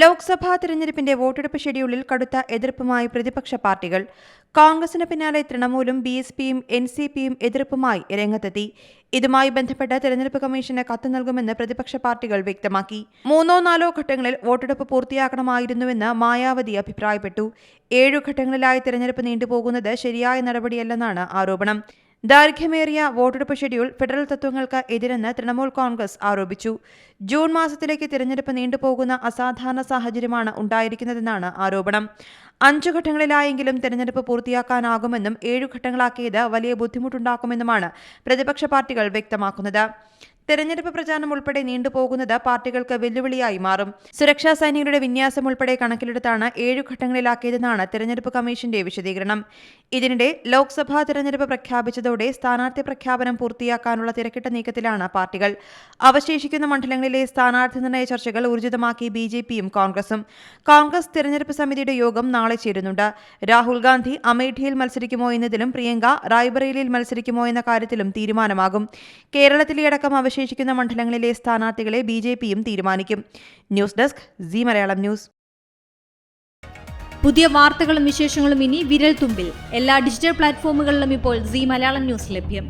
ലോക്സഭാ തിരഞ്ഞെടുപ്പിന്റെ വോട്ടെടുപ്പ് ഷെഡ്യൂളിൽ കടുത്ത എതിർപ്പുമായി പ്രതിപക്ഷ പാർട്ടികൾ. കോൺഗ്രസിന് പിന്നാലെ തൃണമൂലും ബി എസ് പിയും എൻ സി പിയും എതിർപ്പുമായി രംഗത്തെത്തി. ഇതുമായി ബന്ധപ്പെട്ട് തെരഞ്ഞെടുപ്പ് കമ്മീഷന് കത്ത് നൽകുമെന്ന് പ്രതിപക്ഷ പാർട്ടികൾ വ്യക്തമാക്കി. മൂന്നോ നാലോ ഘട്ടങ്ങളിൽ വോട്ടെടുപ്പ് പൂർത്തിയാക്കണമായിരുന്നുവെന്ന് മായാവതി അഭിപ്രായപ്പെട്ടു. ഏഴു ഘട്ടങ്ങളിലായി തെരഞ്ഞെടുപ്പ് നീണ്ടുപോകുന്നത് ശരിയായ നടപടിയല്ലെന്നാണ് ആരോപണം. ദൈർഘ്യമേറിയ വോട്ടെടുപ്പ് ഷെഡ്യൂൾ ഫെഡറൽ തത്വങ്ങൾക്ക് എതിരെന്ന് തൃണമൂൽ കോൺഗ്രസ് ആരോപിച്ചു. ജൂൺ മാസത്തിലേക്ക് തിരഞ്ഞെടുപ്പ് നീണ്ടുപോകുന്ന അസാധാരണ സാഹചര്യമാണ് ഉണ്ടായിരിക്കുന്നതെന്നാണ് ആരോപണം. അഞ്ചു ഘട്ടങ്ങളിലായെങ്കിലും തെരഞ്ഞെടുപ്പ് പൂർത്തിയാക്കാനാകുമെന്നും ഏഴു ഘട്ടങ്ങളാക്കിയത് വലിയ ബുദ്ധിമുട്ടുണ്ടാക്കുമെന്നുമാണ് പ്രതിപക്ഷ പാർട്ടികൾ വ്യക്തമാക്കുന്നത്. തെരഞ്ഞെടുപ്പ് പ്രചാരണം ഉൾപ്പെടെ നീണ്ടുപോകുന്നത് പാർട്ടികൾക്ക് വെല്ലുവിളിയായി മാറും. സുരക്ഷാ സൈനികരുടെ വിന്യാസം ഉൾപ്പെടെ കണക്കിലെടുത്താണ് ഏഴു ഘട്ടങ്ങളിലാക്കിയതെന്നാണ് തെരഞ്ഞെടുപ്പ് കമ്മീഷന്റെ വിശദീകരണം. ഇതിനിടെ ലോക്സഭാ തെരഞ്ഞെടുപ്പ് പ്രഖ്യാപിച്ചതോടെ സ്ഥാനാർത്ഥി പ്രഖ്യാപനം പൂർത്തിയാക്കാനുള്ള തിരക്കിട്ട നീക്കത്തിലാണ് പാർട്ടികൾ. അവശേഷിക്കുന്ന മണ്ഡലങ്ങളിലെ സ്ഥാനാർത്ഥി നിർണയ ചർച്ചകൾ ഊർജിതമാക്കി ബി ജെ പിയും കോൺഗ്രസും. കോൺഗ്രസ് തെരഞ്ഞെടുപ്പ് സമിതിയുടെ യോഗം നാളെ ചേരുന്നുണ്ട്. രാഹുൽ ഗാന്ധി അമേഠിയിൽ മത്സരിക്കുമോ എന്നതിലും പ്രിയങ്ക റായ്ബറേലിയിൽ മത്സരിക്കുമോ എന്ന കാര്യത്തിലും തീരുമാനമാകും. കേരളത്തിലെ അടക്കം അവശേഷിക്കുന്ന മണ്ഡലങ്ങളിലെ സ്ഥാനാർത്ഥികളെ ബി ജെ പിയും തീരുമാനിക്കും. News desk Zee Malayalam news. പുതിയ വാർത്തകളും വിശേഷങ്ങളും ഇനി വിരൽ തുമ്പിൽ എല്ലാ ഡിജിറ്റൽ പ്ലാറ്റ്ഫോമുകളിലും ഇപ്പോൾ സി മലയാളം ന്യൂസ് ലഭ്യം.